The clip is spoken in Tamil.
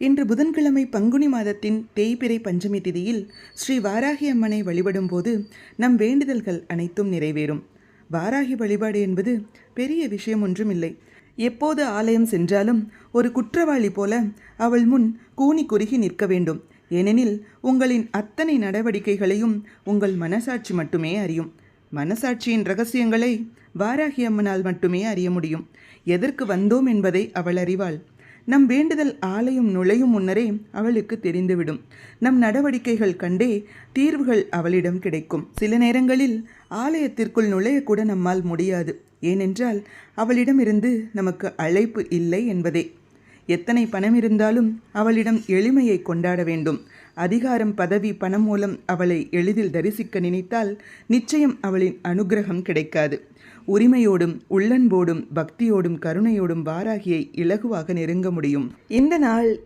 இன்று புதன்கிழமை பங்குனி மாதத்தின் தேய்பிறை பஞ்சமி திதியில் ஸ்ரீ வாராகி அம்மனை வழிபடும் போது நம் வேண்டுதல்கள் அனைத்தும் நிறைவேறும். வாராகி வழிபாடு என்பது பெரிய விஷயம் ஒன்றும் இல்லை எப்போது ஆலயம் சென்றாலும் ஒரு குற்றவாளி போல அவள் முன் கூனி குறுகி நிற்க வேண்டும். ஏனெனில் உங்களின் அத்தனை நடவடிக்கைகளையும் உங்கள் மனசாட்சி மட்டுமே அறியும். மனசாட்சியின் ரகசியங்களை வாராகி அம்மனால் மட்டுமே அறிய முடியும். எதற்கு வந்தோம் என்பதை அவள் அறிவாள். நம் வேண்டுதல் ஆலயம் நுழையும் முன்னரே அவளுக்கு தெரிந்துவிடும். நம் நடவடிக்கைகள் கண்டே தீர்வுகள் அவளிடம் கிடைக்கும். சில நேரங்களில் ஆலயத்திற்குள் நுழையக்கூட நம்மால் முடியாது. ஏனென்றால் அவளிடமிருந்து நமக்கு அழைப்பு இல்லை என்பதே. எத்தனை பணம் இருந்தாலும் அவளிடம் எளிமையை கொண்டாட வேண்டும். அதிகாரம் பதவி பணம் மூலம் அவளை எளிதில் தரிசிக்க நினைத்தால் நிச்சயம் அவளின் அனுக்கிரகம் கிடைக்காது. உரிமையோடும் உள்ளன்போடும் பக்தியோடும் கருணையோடும் வாராகியை இலகுவாக நெருங்க முடியும். இந்த நாள்